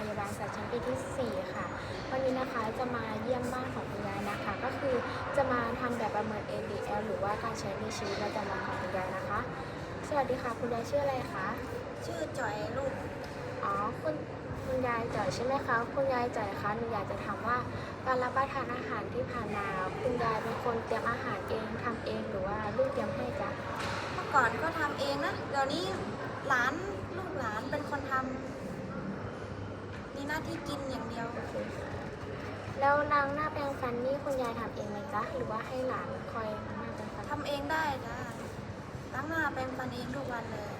พยาบาลศาสตร์ชั้นปีที่ 4 ค่ะ วันนี้นะคะจะมาเยี่ยมบ้านของคุณยายนะคะ ก็คือจะมาทำแบบประเมิน ADL หรือว่าการใช้ในชีวิตประจำวันของคุณยายนะคะ สวัสดีค่ะ คุณยายชื่ออะไรคะชื่อจอยลูกอ๋อคุณคุณยายจ่อยใช่ไหมคะคุณยายจ่อยคะหนูอยากจะถามว่าการรับประทานอาหารที่ผ่านมาคุณยายเป็นคนเตรียมอาหารเองทำเองหรือว่าลูกเตรียมให้จ๊ะเมื่อก่อนก็ทำเองนะเดี๋ยวนี้หลานลูกหลานเป็นคนทำมีหน้า ที่กินอย่างเดียว แล้วล้างหน้าแปรงฟันนี่คุณยายทำเองไหมจ๊ะหรือว่าให้หลานคอยล้างหน้าแปรงฟันทำเองได้จ้ะล้างหน้าเป็นฟันเองทุกวันเลย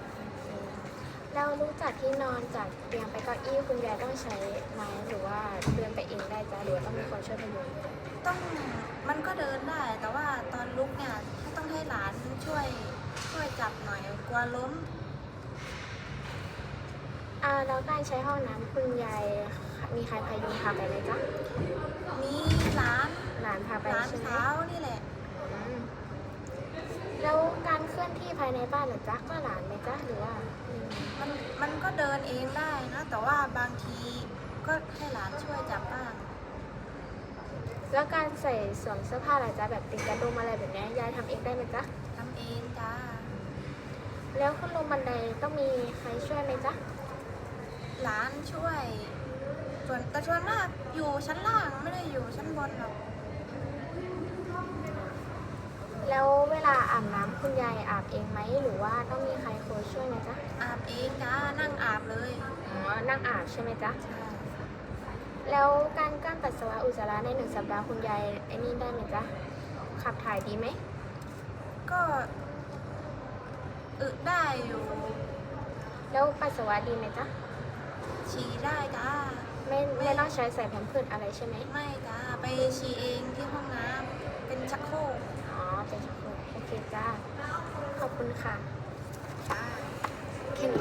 แล้วรู้จักที่นอนจากเตียงไปเก้าอี้คุณยายต้องใช้ไม้หรือว่าเดินไปเองได้จ๊ะหรือว่าต้องมีคนช่วยพยุงต้องมันก็เดินได้ แต่ว่าตอนลุกเนี่ยต้องให้หลานช่วยช่วยจับหน่อยกลัวล้มอ่า แล้วการใช้ห้องน้ำคุณยายมีใครพยุงพาไปไหมจ๊ะมีหลานหลานพาไปหลานใช่ไหมสาวนี่แหละอืมแล้วการเคลื่อนที่ภายในบ้านเหรอจ๊ะก็หลานไหมจ๊ะหรือว่าอืมมันมันก็เดินเองได้นะ แต่ว่าบางทีก็ให้หลานช่วยจับบ้างแล้วการใส่สวมเสื้อผ้าเหรอจ๊ะแบบติดกระดุมอะไรแบบเนี้ยยายทำเองได้ไหมจ๊ะทำเองจ้าแล้วขึ้นลงบันไดต้องมีใครช่วยไหมจ๊ะ หลานช่วยส่วนแต่ส่วนมากอยู่ชั้นล่างไม่ได้อยู่ชั้นบนหรอกแล้วเวลาอาบน้ำคุณยายอาบเองไหมหรือว่าต้องมีใครโค้ชช่วยไหมจ๊ะอาบเองจ้านั่งอาบเลยอ๋อนั่งอาบใช่ไหมจ๊ะใช่แล้วการกั้นปัสสาวะอุจจาระในหนึ่งสัปดาห์คุณยายไอ้นี่ได้ไหมจ๊ะขับถ่ายดีไหมก็อึได้อยู่ แล้วปัสสาวะดีไหมจ๊ะฉี่ได้จ้า ไม่ไม่ต้องใช้ใส่แผ่นพืชอะไรใช่ไหมไม่จ้าไปฉี่เองที่ห้องน้ำเป็นชักโครกอ๋อเป็นชักโครกโอเคจ้าขอบคุณค่ะ